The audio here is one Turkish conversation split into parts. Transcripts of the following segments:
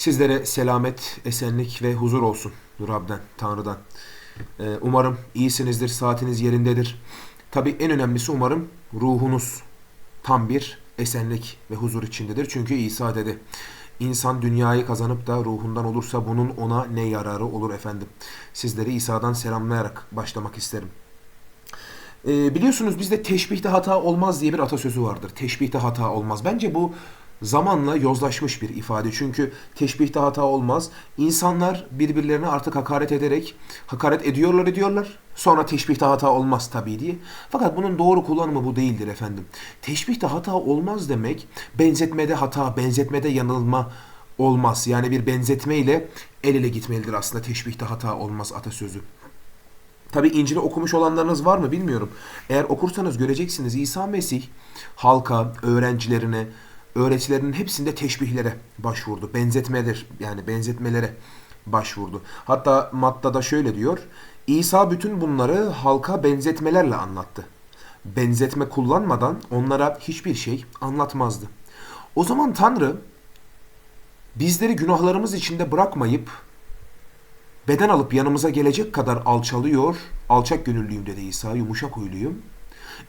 Sizlere selamet, esenlik ve huzur olsun Rab'den, Tanrı'dan. Ee, umarım iyisinizdir, saatiniz yerindedir. Tabii en önemlisi umarım ruhunuz tam bir esenlik ve huzur içindedir. Çünkü İsa dedi, İnsan dünyayı kazanıp da ruhundan olursa bunun ona ne yararı olur efendim. Sizleri İsa'dan selamlayarak başlamak isterim. Ee, biliyorsunuz bizde teşbihte hata olmaz diye bir atasözü vardır. Teşbihte hata olmaz. Bence bu zamanla yozlaşmış bir ifade. Çünkü teşbihte hata olmaz. İnsanlar birbirlerine artık hakaret ederek hakaret ediyorlar ediyorlar. Sonra teşbihte hata olmaz tabii diye. Fakat bunun doğru kullanımı bu değildir efendim. Teşbihte hata olmaz demek benzetmede hata, benzetmede yanılma olmaz. Yani bir benzetme ile el ele gitmelidir aslında teşbihte hata olmaz atasözü. Tabi İncil'i okumuş olanlarınız var mı bilmiyorum. Eğer okursanız göreceksiniz İsa Mesih halka, öğrencilerine, öğretilerinin hepsinde teşbihlere başvurdu. Benzetmeler yani benzetmelere başvurdu. Hatta Matta'da şöyle diyor. İsa bütün bunları halka benzetmelerle anlattı. Benzetme kullanmadan onlara hiçbir şey anlatmazdı. O zaman Tanrı bizleri günahlarımız içinde bırakmayıp beden alıp yanımıza gelecek kadar alçalıyor. Alçak gönüllüyüm dedi İsa, yumuşak huyluyum.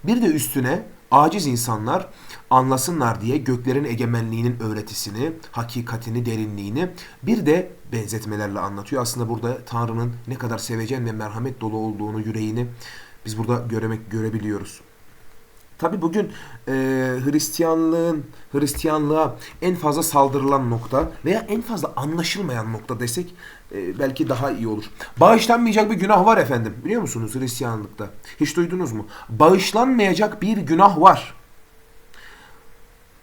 Bir de üstüne aciz insanlar anlasınlar diye göklerin egemenliğinin öğretisini, hakikatini, derinliğini bir de benzetmelerle anlatıyor. Aslında burada Tanrı'nın ne kadar sevecen ve merhamet dolu olduğunu, yüreğini biz burada göremek görebiliyoruz. Tabi bugün e, Hristiyanlığın Hristiyanlığa en fazla saldırılan nokta veya en fazla anlaşılmayan nokta desek e, belki daha iyi olur. Bağışlanmayacak bir günah var efendim. Biliyor musunuz Hristiyanlıkta? Hiç duydunuz mu? Bağışlanmayacak bir günah var.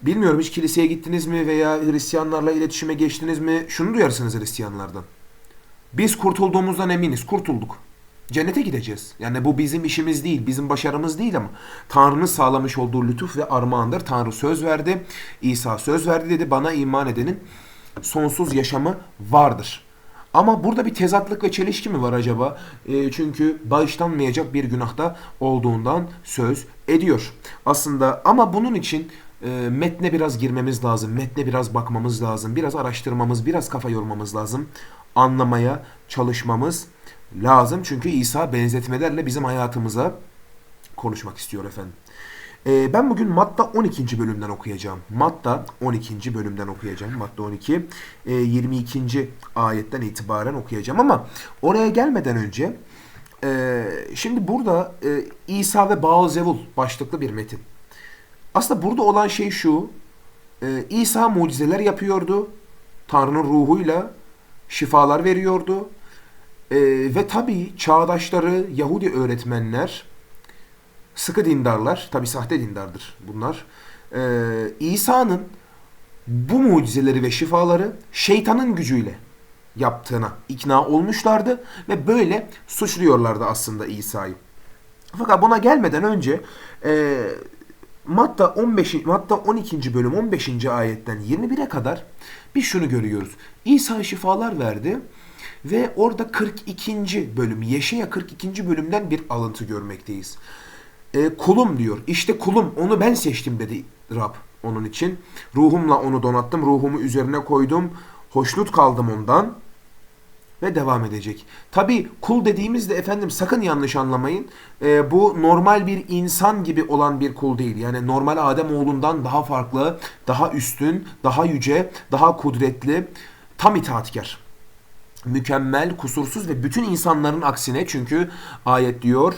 Bilmiyorum hiç kiliseye gittiniz mi veya Hristiyanlarla iletişime geçtiniz mi? Şunu duyarsınız Hristiyanlardan. Biz kurtulduğumuzdan eminiz. Kurtulduk. Cennete gideceğiz. Yani bu bizim işimiz değil, bizim başarımız değil ama Tanrı'nın sağlamış olduğu lütuf ve armağandır. Tanrı söz verdi, İsa söz verdi dedi. Bana iman edenin sonsuz yaşamı vardır. Ama burada bir tezatlık ve çelişki mi var acaba? E, çünkü bağışlanmayacak bir günahta olduğundan söz ediyor. Aslında ama bunun için e, metne biraz girmemiz lazım. Metne biraz bakmamız lazım. Biraz araştırmamız, biraz kafa yormamız lazım. Anlamaya çalışmamız lazım. Çünkü İsa benzetmelerle bizim hayatımıza konuşmak istiyor efendim. Ee, ben bugün Matta 12. bölümden okuyacağım. Matta 12. bölümden okuyacağım. Matta 12. E, 22. ayetten itibaren okuyacağım ama oraya gelmeden önce e, şimdi burada e, İsa ve Baal-Zevul başlıklı bir metin. Aslında burada olan şey şu. E, İsa mucizeler yapıyordu. Tanrı'nın ruhuyla şifalar veriyordu. E, ve tabii çağdaşları Yahudi öğretmenler, sıkı dindarlar, tabii sahte dindardır bunlar. E, İsa'nın bu mucizeleri ve şifaları şeytanın gücüyle yaptığına ikna olmuşlardı ve böyle suçluyorlardı aslında İsa'yı. Fakat buna gelmeden önce e, Matta 15 Matta 12. bölüm 15. ayetten 21'e kadar bir şunu görüyoruz. İsa şifalar verdi ve orada 42. bölüm, Yeşaya 42. bölümden bir alıntı görmekteyiz. E, kulum diyor. İşte kulum onu ben seçtim dedi Rab onun için. Ruhumla onu donattım. Ruhumu üzerine koydum. Hoşnut kaldım ondan. Ve devam edecek. Tabi kul dediğimizde efendim sakın yanlış anlamayın. E, bu normal bir insan gibi olan bir kul değil. Yani normal Adem oğlundan daha farklı, daha üstün, daha yüce, daha kudretli, tam itaatkar mükemmel, kusursuz ve bütün insanların aksine çünkü ayet diyor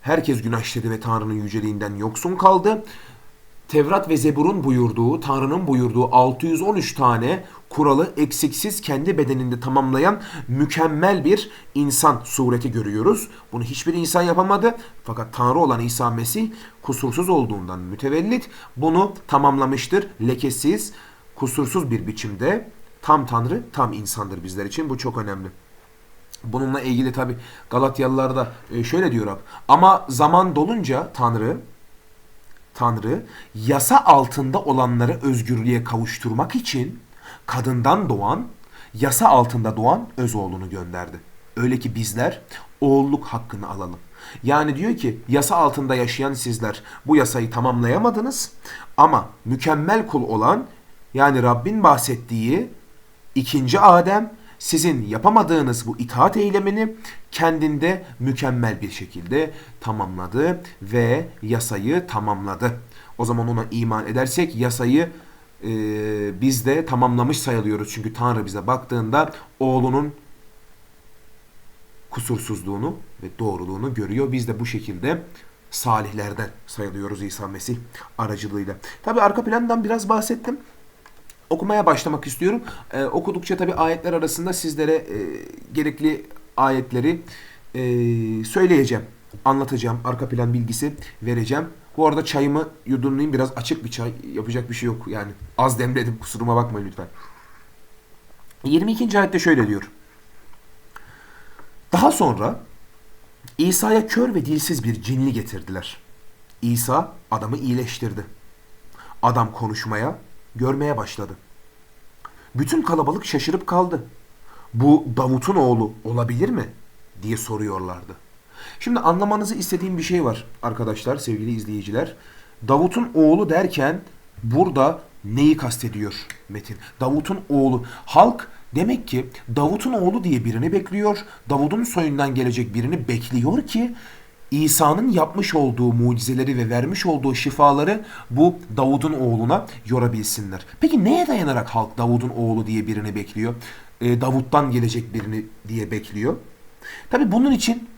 herkes günah işledi ve Tanrı'nın yüceliğinden yoksun kaldı. Tevrat ve Zebur'un buyurduğu, Tanrı'nın buyurduğu 613 tane kuralı eksiksiz kendi bedeninde tamamlayan mükemmel bir insan sureti görüyoruz. Bunu hiçbir insan yapamadı. Fakat Tanrı olan İsa Mesih kusursuz olduğundan mütevellit bunu tamamlamıştır. Lekesiz, kusursuz bir biçimde tam Tanrı, tam insandır bizler için. Bu çok önemli. Bununla ilgili tabi Galatyalılarda e, şöyle diyor Rab. Ama zaman dolunca Tanrı Tanrı yasa altında olanları özgürlüğe kavuşturmak için kadından doğan, yasa altında doğan öz oğlunu gönderdi. Öyle ki bizler oğulluk hakkını alalım. Yani diyor ki yasa altında yaşayan sizler bu yasayı tamamlayamadınız ama mükemmel kul olan yani Rabbin bahsettiği İkinci Adem sizin yapamadığınız bu itaat eylemini kendinde mükemmel bir şekilde tamamladı ve yasayı tamamladı. O zaman ona iman edersek yasayı e, biz de tamamlamış sayılıyoruz. Çünkü Tanrı bize baktığında oğlunun kusursuzluğunu ve doğruluğunu görüyor. Biz de bu şekilde salihlerden sayılıyoruz İsa Mesih aracılığıyla. Tabi arka plandan biraz bahsettim. Okumaya başlamak istiyorum. Ee, okudukça tabi ayetler arasında sizlere e, gerekli ayetleri e, söyleyeceğim. Anlatacağım. Arka plan bilgisi vereceğim. Bu arada çayımı yudumlayayım. Biraz açık bir çay. Yapacak bir şey yok. Yani az demledim. Kusuruma bakmayın lütfen. 22. ayette şöyle diyor. Daha sonra İsa'ya kör ve dilsiz bir cinli getirdiler. İsa adamı iyileştirdi. Adam konuşmaya, görmeye başladı. Bütün kalabalık şaşırıp kaldı. Bu Davut'un oğlu olabilir mi? diye soruyorlardı. Şimdi anlamanızı istediğim bir şey var arkadaşlar, sevgili izleyiciler. Davut'un oğlu derken burada neyi kastediyor Metin? Davut'un oğlu. Halk demek ki Davut'un oğlu diye birini bekliyor. Davut'un soyundan gelecek birini bekliyor ki İsa'nın yapmış olduğu mucizeleri ve vermiş olduğu şifaları bu Davud'un oğluna yorabilsinler. Peki neye dayanarak halk Davud'un oğlu diye birini bekliyor? Ee, Davut'tan gelecek birini diye bekliyor. Tabi bunun için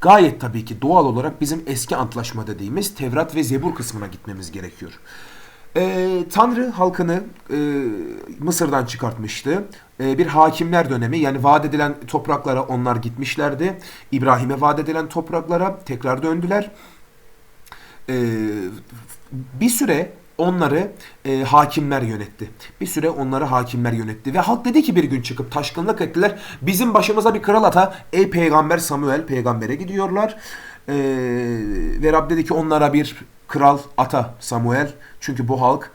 gayet tabii ki doğal olarak bizim eski antlaşma dediğimiz Tevrat ve Zebur kısmına gitmemiz gerekiyor. Ee, Tanrı halkını e, Mısır'dan çıkartmıştı. E, bir hakimler dönemi yani vaat edilen topraklara onlar gitmişlerdi. İbrahim'e vaat edilen topraklara tekrar döndüler. E, bir süre onları e, hakimler yönetti. Bir süre onları hakimler yönetti. Ve halk dedi ki bir gün çıkıp taşkınlık ettiler. Bizim başımıza bir kral ata. Ey peygamber Samuel peygambere gidiyorlar. E, ve Rab dedi ki onlara bir kral ata Samuel. Çünkü bu halk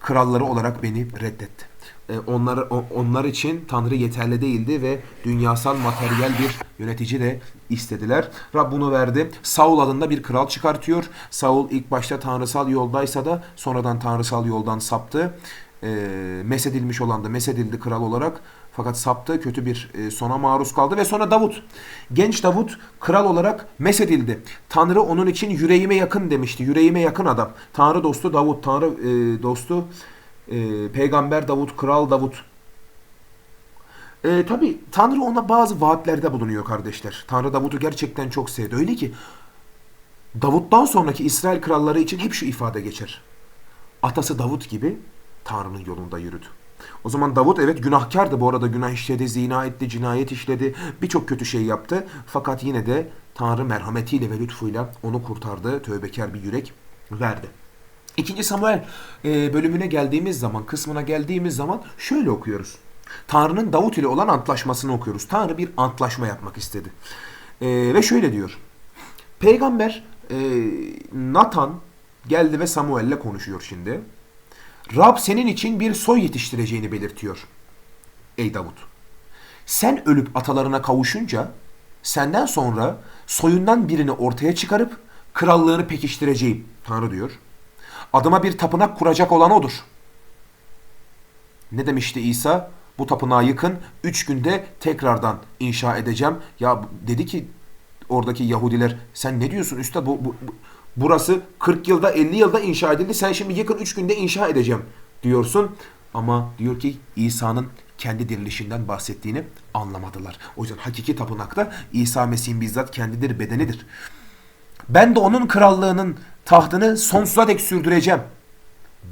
kralları olarak beni reddetti. E, onlar, onlar için Tanrı yeterli değildi ve dünyasal materyal bir yönetici de istediler. Rab bunu verdi. Saul adında bir kral çıkartıyor. Saul ilk başta tanrısal yoldaysa da sonradan tanrısal yoldan saptı. E, mesedilmiş olan da mesedildi kral olarak. Fakat saptı, kötü bir e, sona maruz kaldı ve sonra Davut. Genç Davut kral olarak mesedildi. Tanrı onun için yüreğime yakın demişti. Yüreğime yakın adam. Tanrı dostu Davut, Tanrı e, dostu e, Peygamber Davut, Kral Davut. E, Tabi Tanrı ona bazı vaatlerde bulunuyor kardeşler. Tanrı Davut'u gerçekten çok sevdi. Öyle ki Davut'tan sonraki İsrail kralları için hep şu ifade geçer. Atası Davut gibi Tanrı'nın yolunda yürüdü. O zaman Davut evet günahkardı bu arada günah işledi, zina etti, cinayet işledi, birçok kötü şey yaptı. Fakat yine de Tanrı merhametiyle ve lütfuyla onu kurtardı, tövbekar bir yürek verdi. İkinci Samuel e, bölümüne geldiğimiz zaman, kısmına geldiğimiz zaman şöyle okuyoruz. Tanrı'nın Davut ile olan antlaşmasını okuyoruz. Tanrı bir antlaşma yapmak istedi. E, ve şöyle diyor. Peygamber e, Nathan geldi ve Samuel ile konuşuyor şimdi. Rab senin için bir soy yetiştireceğini belirtiyor. Ey Davut. Sen ölüp atalarına kavuşunca senden sonra soyundan birini ortaya çıkarıp krallığını pekiştireceğim. Tanrı diyor. Adıma bir tapınak kuracak olan odur. Ne demişti İsa? Bu tapınağı yıkın, üç günde tekrardan inşa edeceğim. Ya dedi ki oradaki Yahudiler sen ne diyorsun üstad bu, bu, bu burası 40 yılda 50 yılda inşa edildi. Sen şimdi yıkın 3 günde inşa edeceğim diyorsun. Ama diyor ki İsa'nın kendi dirilişinden bahsettiğini anlamadılar. O yüzden hakiki tapınakta İsa Mesih'in bizzat kendidir, bedenidir. Ben de onun krallığının tahtını sonsuza dek sürdüreceğim.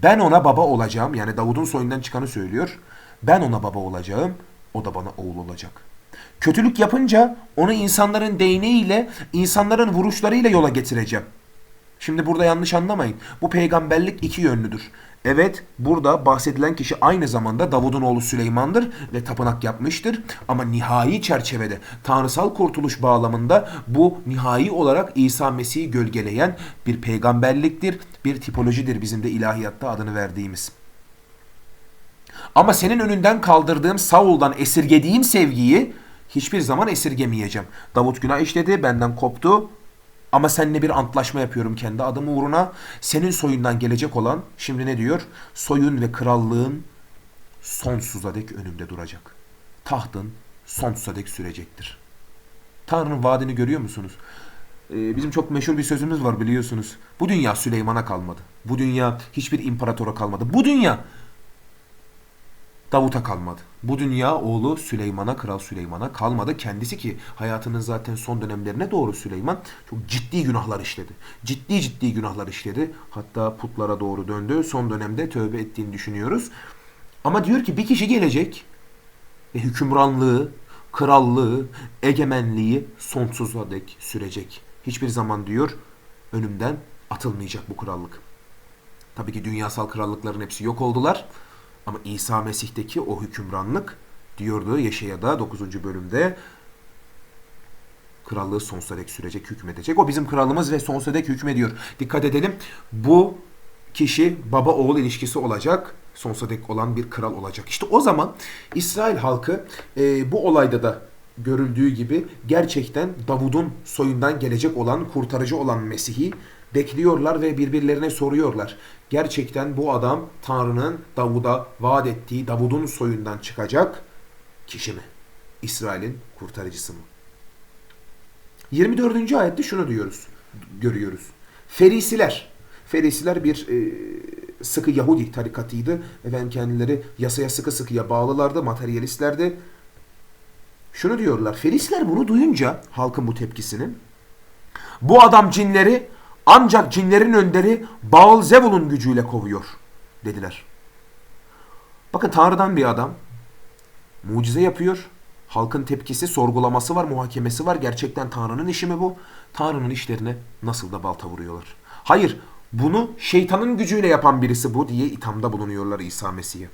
Ben ona baba olacağım. Yani Davud'un soyundan çıkanı söylüyor. Ben ona baba olacağım. O da bana oğul olacak. Kötülük yapınca onu insanların değneğiyle, insanların vuruşlarıyla yola getireceğim. Şimdi burada yanlış anlamayın. Bu peygamberlik iki yönlüdür. Evet burada bahsedilen kişi aynı zamanda Davud'un oğlu Süleyman'dır ve tapınak yapmıştır. Ama nihai çerçevede tanrısal kurtuluş bağlamında bu nihai olarak İsa Mesih'i gölgeleyen bir peygamberliktir, bir tipolojidir bizim de ilahiyatta adını verdiğimiz. Ama senin önünden kaldırdığım Saul'dan esirgediğim sevgiyi hiçbir zaman esirgemeyeceğim. Davut günah işledi, benden koptu. Ama seninle bir antlaşma yapıyorum kendi adım uğruna. Senin soyundan gelecek olan, şimdi ne diyor? Soyun ve krallığın sonsuza dek önümde duracak. Tahtın sonsuza dek sürecektir. Tanrı'nın vaadini görüyor musunuz? Ee, bizim çok meşhur bir sözümüz var biliyorsunuz. Bu dünya Süleyman'a kalmadı. Bu dünya hiçbir imparatora kalmadı. Bu dünya Davut'a kalmadı. Bu dünya oğlu Süleyman'a, Kral Süleyman'a kalmadı. Kendisi ki hayatının zaten son dönemlerine doğru Süleyman çok ciddi günahlar işledi. Ciddi ciddi günahlar işledi. Hatta putlara doğru döndü. Son dönemde tövbe ettiğini düşünüyoruz. Ama diyor ki bir kişi gelecek ve hükümranlığı, krallığı, egemenliği sonsuza dek sürecek. Hiçbir zaman diyor önümden atılmayacak bu krallık. Tabii ki dünyasal krallıkların hepsi yok oldular. Ama İsa Mesih'teki o hükümranlık diyordu Yeşaya'da 9. bölümde krallığı sonsuza dek sürecek, hükmedecek. O bizim kralımız ve sonsuza dek hükmediyor. Dikkat edelim. Bu kişi baba oğul ilişkisi olacak. Sonsuza dek olan bir kral olacak. İşte o zaman İsrail halkı e, bu olayda da görüldüğü gibi gerçekten Davud'un soyundan gelecek olan, kurtarıcı olan Mesih'i bekliyorlar ve birbirlerine soruyorlar. Gerçekten bu adam Tanrı'nın Davud'a vaat ettiği Davud'un soyundan çıkacak kişi mi? İsrail'in kurtarıcısı mı? 24. ayette şunu diyoruz, görüyoruz. Ferisiler, Ferisiler bir e, sıkı Yahudi tarikatıydı. Efendim kendileri yasaya sıkı sıkıya bağlılardı, materyalistlerdi. Şunu diyorlar, Ferisiler bunu duyunca halkın bu tepkisini, bu adam cinleri ancak cinlerin önderi Baal Zebul'un gücüyle kovuyor dediler. Bakın Tanrı'dan bir adam mucize yapıyor. Halkın tepkisi, sorgulaması var, muhakemesi var. Gerçekten Tanrı'nın işi mi bu? Tanrı'nın işlerine nasıl da balta vuruyorlar. Hayır, bunu şeytanın gücüyle yapan birisi bu diye ithamda bulunuyorlar İsa Mesih'e.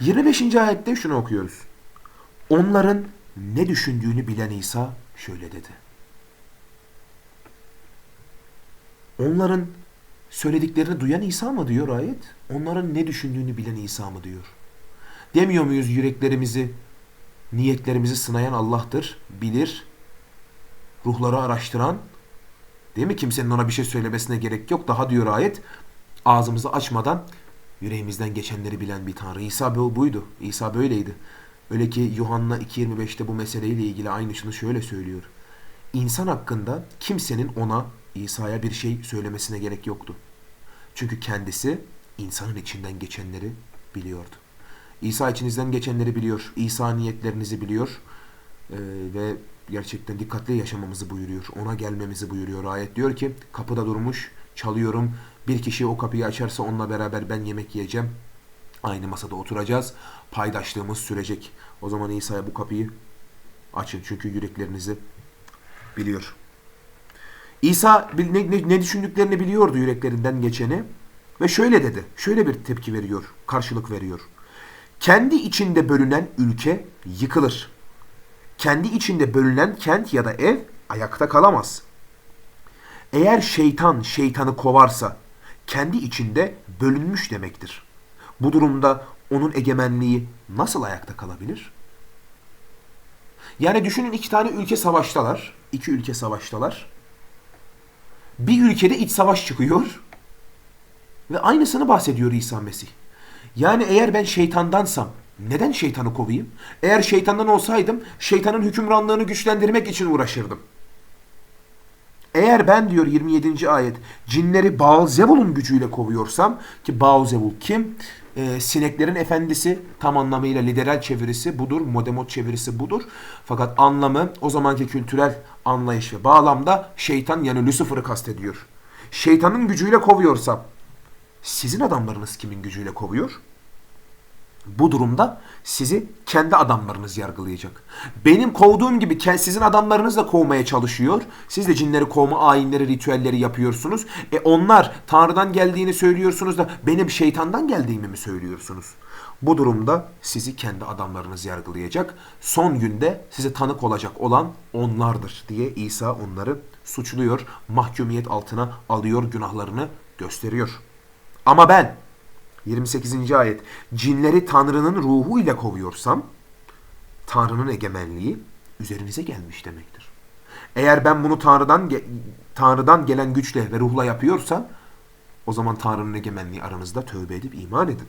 25. ayette şunu okuyoruz. Onların ne düşündüğünü bilen İsa şöyle dedi. Onların söylediklerini duyan İsa mı diyor ayet? Onların ne düşündüğünü bilen İsa mı diyor? Demiyor muyuz yüreklerimizi, niyetlerimizi sınayan Allah'tır, bilir, ruhları araştıran, değil mi? Kimsenin ona bir şey söylemesine gerek yok. Daha diyor ayet, ağzımızı açmadan yüreğimizden geçenleri bilen bir Tanrı. İsa buydu. İsa böyleydi. Öyle ki Yuhanna 2.25'te bu meseleyle ilgili aynısını şöyle söylüyor. İnsan hakkında kimsenin ona İsa'ya bir şey söylemesine gerek yoktu. Çünkü kendisi insanın içinden geçenleri biliyordu. İsa içinizden geçenleri biliyor. İsa niyetlerinizi biliyor. Ee, ve gerçekten dikkatli yaşamamızı buyuruyor. Ona gelmemizi buyuruyor. Ayet diyor ki kapıda durmuş çalıyorum. Bir kişi o kapıyı açarsa onunla beraber ben yemek yiyeceğim. Aynı masada oturacağız. Paydaşlığımız sürecek. O zaman İsa'ya bu kapıyı açın. Çünkü yüreklerinizi biliyor. İsa ne, ne, ne düşündüklerini biliyordu yüreklerinden geçeni. Ve şöyle dedi. Şöyle bir tepki veriyor. Karşılık veriyor. Kendi içinde bölünen ülke yıkılır. Kendi içinde bölünen kent ya da ev ayakta kalamaz. Eğer şeytan şeytanı kovarsa kendi içinde bölünmüş demektir. Bu durumda onun egemenliği nasıl ayakta kalabilir? Yani düşünün iki tane ülke savaştalar. İki ülke savaştalar. Bir ülkede iç savaş çıkıyor. Ve aynısını bahsediyor İsa Mesih. Yani eğer ben şeytandansam neden şeytanı kovayım? Eğer şeytandan olsaydım şeytanın hükümranlığını güçlendirmek için uğraşırdım. Eğer ben diyor 27. ayet cinleri Baal Zebul'un gücüyle kovuyorsam ki Baal Zebul kim? Ee, sineklerin efendisi tam anlamıyla literal çevirisi budur. Modemot çevirisi budur. Fakat anlamı o zamanki kültürel anlayış ve bağlamda şeytan yani Lucifer'ı kastediyor. Şeytanın gücüyle kovuyorsam sizin adamlarınız kimin gücüyle kovuyor? Bu durumda sizi kendi adamlarınız yargılayacak. Benim kovduğum gibi sizin adamlarınız da kovmaya çalışıyor. Siz de cinleri kovma ayinleri, ritüelleri yapıyorsunuz. E onlar Tanrı'dan geldiğini söylüyorsunuz da benim şeytandan geldiğimi mi söylüyorsunuz? Bu durumda sizi kendi adamlarınız yargılayacak. Son günde size tanık olacak olan onlardır diye İsa onları suçluyor. Mahkumiyet altına alıyor, günahlarını gösteriyor. Ama ben 28. ayet. Cinleri Tanrı'nın ruhu ile kovuyorsam Tanrı'nın egemenliği üzerinize gelmiş demektir. Eğer ben bunu Tanrı'dan Tanrı'dan gelen güçle ve ruhla yapıyorsam o zaman Tanrı'nın egemenliği aranızda tövbe edip iman edin.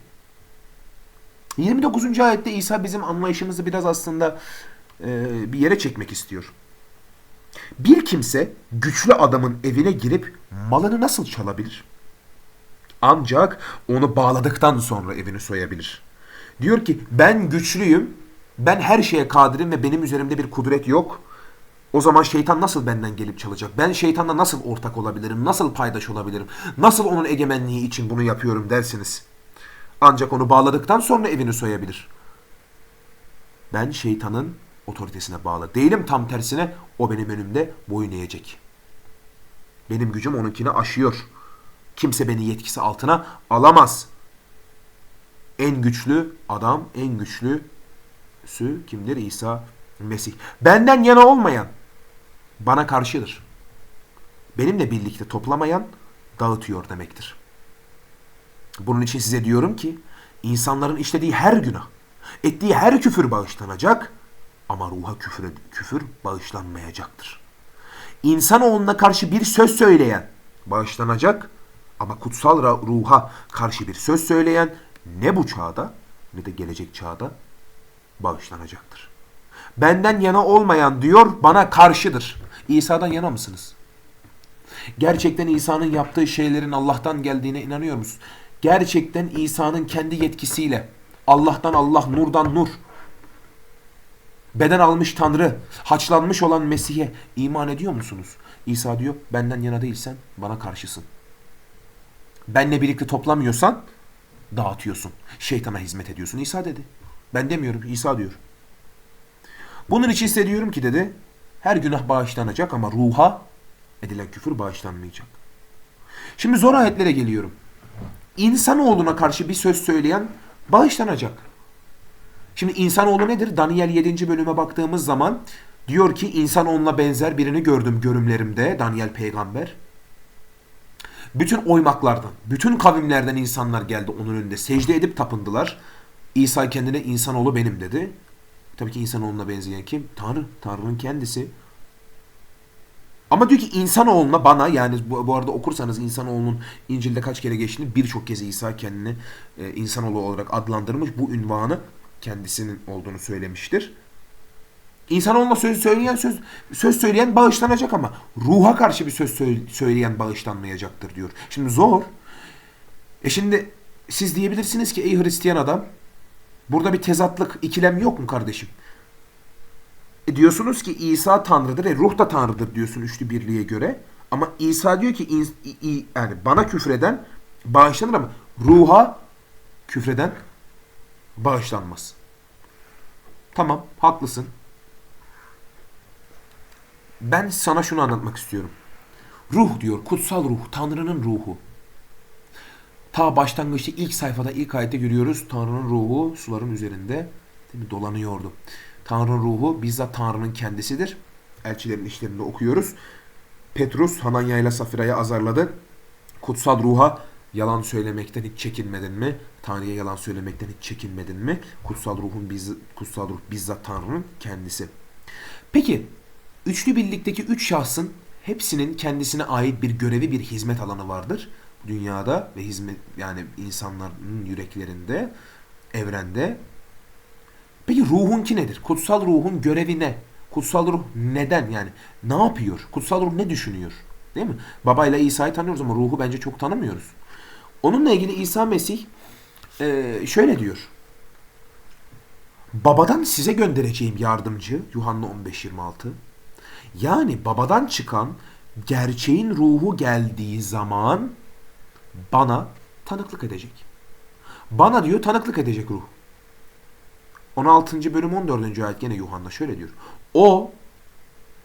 29. ayette İsa bizim anlayışımızı biraz aslında e, bir yere çekmek istiyor. Bir kimse güçlü adamın evine girip malını nasıl çalabilir? Ancak onu bağladıktan sonra evini soyabilir. Diyor ki ben güçlüyüm, ben her şeye kadirim ve benim üzerimde bir kudret yok. O zaman şeytan nasıl benden gelip çalacak? Ben şeytanla nasıl ortak olabilirim? Nasıl paydaş olabilirim? Nasıl onun egemenliği için bunu yapıyorum dersiniz. Ancak onu bağladıktan sonra evini soyabilir. Ben şeytanın otoritesine bağlı değilim. Tam tersine o benim önümde boyun eğecek. Benim gücüm onunkini aşıyor. Kimse beni yetkisi altına alamaz. En güçlü adam, en güçlüsü kimdir? İsa Mesih. Benden yana olmayan bana karşıdır. Benimle birlikte toplamayan dağıtıyor demektir. Bunun için size diyorum ki insanların işlediği her günah, ettiği her küfür bağışlanacak ama ruha küfür, küfür bağışlanmayacaktır. İnsanoğluna karşı bir söz söyleyen bağışlanacak ama kutsal ruha karşı bir söz söyleyen ne bu çağda ne de gelecek çağda bağışlanacaktır. Benden yana olmayan diyor bana karşıdır. İsa'dan yana mısınız? Gerçekten İsa'nın yaptığı şeylerin Allah'tan geldiğine inanıyor musunuz? Gerçekten İsa'nın kendi yetkisiyle Allah'tan Allah, nurdan nur, beden almış Tanrı, haçlanmış olan Mesih'e iman ediyor musunuz? İsa diyor benden yana değilsen bana karşısın. Benle birlikte toplamıyorsan dağıtıyorsun. Şeytana hizmet ediyorsun. İsa dedi. Ben demiyorum. İsa diyor. Bunun için hissediyorum ki dedi her günah bağışlanacak ama ruha edilen küfür bağışlanmayacak. Şimdi zor ayetlere geliyorum. İnsanoğluna karşı bir söz söyleyen bağışlanacak. Şimdi insanoğlu nedir? Daniel 7. bölüme baktığımız zaman diyor ki insan onunla benzer birini gördüm görümlerimde Daniel peygamber. Bütün oymaklardan, bütün kavimlerden insanlar geldi onun önünde secde edip tapındılar. İsa kendine insanoğlu benim dedi. Tabii ki insanoğluna benzeyen kim? Tanrı. Tanrı'nın kendisi. Ama diyor ki insanoğluna bana yani bu, bu arada okursanız insanoğlunun İncil'de kaç kere geçtiğini birçok kez İsa kendini e, insanoğlu olarak adlandırmış. Bu ünvanı kendisinin olduğunu söylemiştir. İnsanoğluna söz söyleyen söz söz söyleyen bağışlanacak ama ruha karşı bir söz söyleyen bağışlanmayacaktır diyor. Şimdi zor. E şimdi siz diyebilirsiniz ki ey Hristiyan adam burada bir tezatlık, ikilem yok mu kardeşim? E diyorsunuz ki İsa Tanrı'dır, e ruh da Tanrı'dır diyorsun üçlü birliğe göre. Ama İsa diyor ki yani bana küfreden bağışlanır ama ruha küfreden bağışlanmaz. Tamam, haklısın. Ben sana şunu anlatmak istiyorum. Ruh diyor, kutsal ruh, Tanrı'nın ruhu. Ta başlangıçta ilk sayfada ilk ayette görüyoruz Tanrı'nın ruhu suların üzerinde değil mi, dolanıyordu. Tanrı'nın ruhu bizzat Tanrı'nın kendisidir. Elçilerin işlerinde okuyoruz. Petrus Hananya ile Safira'yı azarladı. Kutsal ruha yalan söylemekten hiç çekinmedin mi? Tanrı'ya yalan söylemekten hiç çekinmedin mi? Kutsal ruhun biz, kutsal ruh bizzat Tanrı'nın kendisi. Peki üçlü birlikteki üç şahsın hepsinin kendisine ait bir görevi, bir hizmet alanı vardır dünyada ve hizmet yani insanların yüreklerinde, evrende. Peki ruhunki nedir? Kutsal ruhun görevi ne? Kutsal ruh neden yani? Ne yapıyor? Kutsal ruh ne düşünüyor? Değil mi? Babayla İsa'yı tanıyoruz ama ruhu bence çok tanımıyoruz. Onunla ilgili İsa Mesih e, şöyle diyor. Babadan size göndereceğim yardımcı Yuhanna 15-26. Yani babadan çıkan gerçeğin ruhu geldiği zaman bana tanıklık edecek. Bana diyor tanıklık edecek ruh. 16. bölüm 14. ayet gene Yuhanna şöyle diyor. O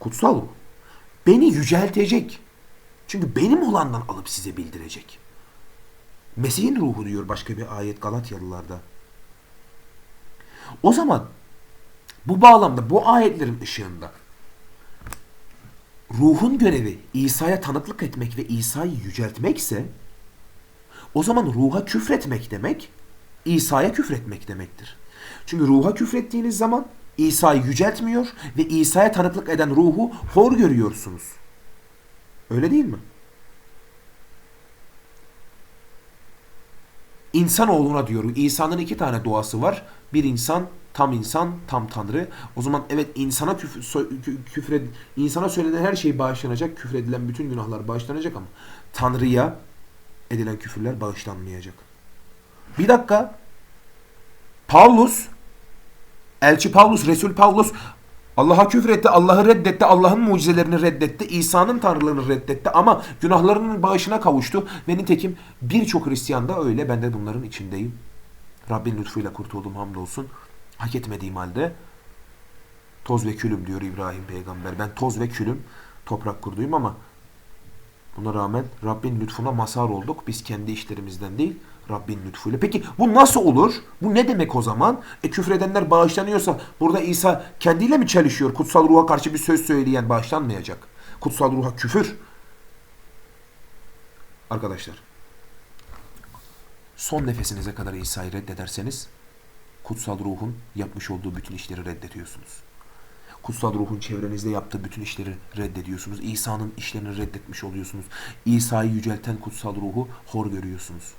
kutsal ruh beni yüceltecek. Çünkü benim olandan alıp size bildirecek. Mesih'in ruhu diyor başka bir ayet Galatyalılarda. O zaman bu bağlamda bu ayetlerin ışığında ruhun görevi İsa'ya tanıklık etmek ve İsa'yı yüceltmekse o zaman ruha küfretmek demek İsa'ya küfretmek demektir. Çünkü ruha küfrettiğiniz zaman İsa'yı yüceltmiyor ve İsa'ya tanıklık eden ruhu hor görüyorsunuz. Öyle değil mi? insanoğluna diyor. İsa'nın iki tane duası var. Bir insan, tam insan, tam tanrı. O zaman evet insana küfür, küfür insana söylenen her şey bağışlanacak. Küfredilen bütün günahlar bağışlanacak ama Tanrı'ya edilen küfürler bağışlanmayacak. Bir dakika. Paulus Elçi Paulus, Resul Paulus Allah'a küfretti, Allah'ı reddetti, Allah'ın mucizelerini reddetti, İsa'nın tanrılığını reddetti ama günahlarının bağışına kavuştu. Ve nitekim birçok Hristiyan da öyle. Ben de bunların içindeyim. Rabbin lütfuyla kurtuldum hamdolsun. Hak etmediğim halde toz ve külüm diyor İbrahim peygamber. Ben toz ve külüm toprak kurduyum ama buna rağmen Rabbin lütfuna mazhar olduk. Biz kendi işlerimizden değil Rabbin lütfuyla. Peki bu nasıl olur? Bu ne demek o zaman? E küfredenler bağışlanıyorsa burada İsa kendiyle mi çelişiyor? Kutsal ruha karşı bir söz söyleyen bağışlanmayacak. Kutsal ruha küfür. Arkadaşlar son nefesinize kadar İsa'yı reddederseniz kutsal ruhun yapmış olduğu bütün işleri reddediyorsunuz. Kutsal ruhun çevrenizde yaptığı bütün işleri reddediyorsunuz. İsa'nın işlerini reddetmiş oluyorsunuz. İsa'yı yücelten kutsal ruhu hor görüyorsunuz.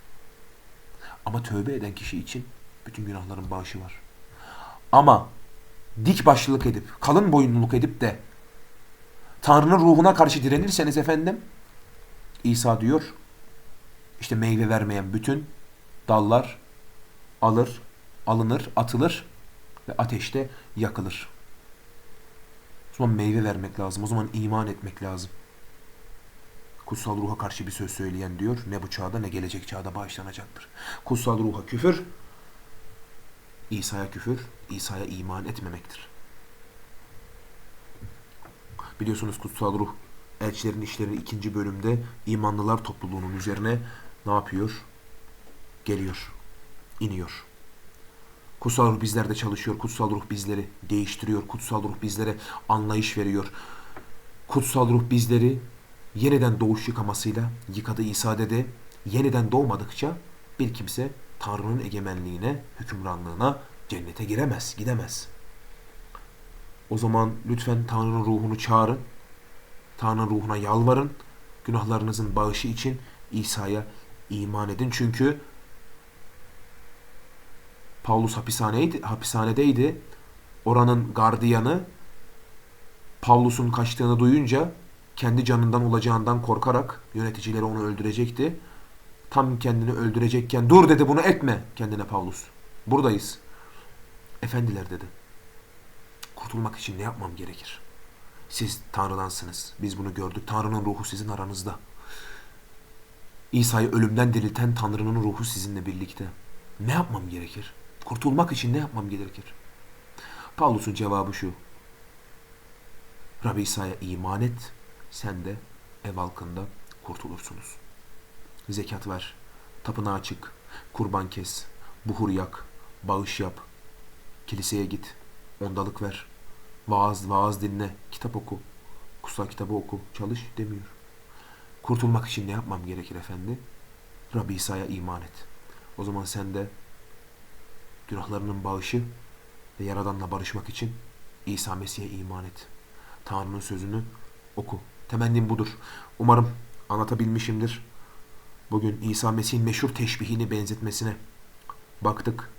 Ama tövbe eden kişi için bütün günahların bağışı var. Ama dik başlılık edip, kalın boyunluluk edip de Tanrı'nın ruhuna karşı direnirseniz efendim İsa diyor işte meyve vermeyen bütün dallar alır, alınır, atılır ve ateşte yakılır. O zaman meyve vermek lazım. O zaman iman etmek lazım. Kutsal ruha karşı bir söz söyleyen diyor ne bu çağda ne gelecek çağda bağışlanacaktır. Kutsal ruha küfür, İsa'ya küfür, İsa'ya iman etmemektir. Biliyorsunuz kutsal ruh elçilerin işleri ikinci bölümde imanlılar topluluğunun üzerine ne yapıyor? Geliyor, iniyor. Kutsal ruh bizlerde çalışıyor. Kutsal ruh bizleri değiştiriyor. Kutsal ruh bizlere anlayış veriyor. Kutsal ruh bizleri yeniden doğuş yıkamasıyla yıkadı İsa dedi. Yeniden doğmadıkça bir kimse Tanrı'nın egemenliğine, hükümranlığına, cennete giremez, gidemez. O zaman lütfen Tanrı'nın ruhunu çağırın. Tanrı'nın ruhuna yalvarın. Günahlarınızın bağışı için İsa'ya iman edin. Çünkü Paulus hapishaneydi, hapishanedeydi. Oranın gardiyanı Paulus'un kaçtığını duyunca kendi canından olacağından korkarak yöneticileri onu öldürecekti. Tam kendini öldürecekken dur dedi bunu etme kendine Paulus. Buradayız. Efendiler dedi. Kurtulmak için ne yapmam gerekir? Siz Tanrı'dansınız. Biz bunu gördük. Tanrı'nın ruhu sizin aranızda. İsa'yı ölümden dirilten Tanrı'nın ruhu sizinle birlikte. Ne yapmam gerekir? Kurtulmak için ne yapmam gerekir? Paulus'un cevabı şu. Rabbi İsa'ya iman et, sen de ev halkında kurtulursunuz. Zekat ver, tapınağa çık, kurban kes, buhur yak, bağış yap, kiliseye git, ondalık ver, vaaz, vaaz dinle, kitap oku, kutsal kitabı oku, çalış demiyor. Kurtulmak için ne yapmam gerekir efendi? Rabbi İsa'ya iman et. O zaman sen de günahlarının bağışı ve Yaradan'la barışmak için İsa Mesih'e iman et. Tanrı'nın sözünü oku. Temennim budur. Umarım anlatabilmişimdir. Bugün İsa Mesih'in meşhur teşbihini benzetmesine baktık.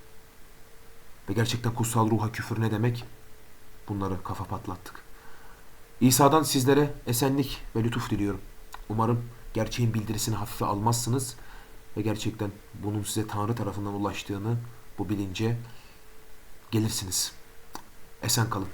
Ve gerçekten kutsal ruha küfür ne demek? Bunları kafa patlattık. İsa'dan sizlere esenlik ve lütuf diliyorum. Umarım gerçeğin bildirisini hafife almazsınız ve gerçekten bunun size Tanrı tarafından ulaştığını bu bilince gelirsiniz. Esen kalın.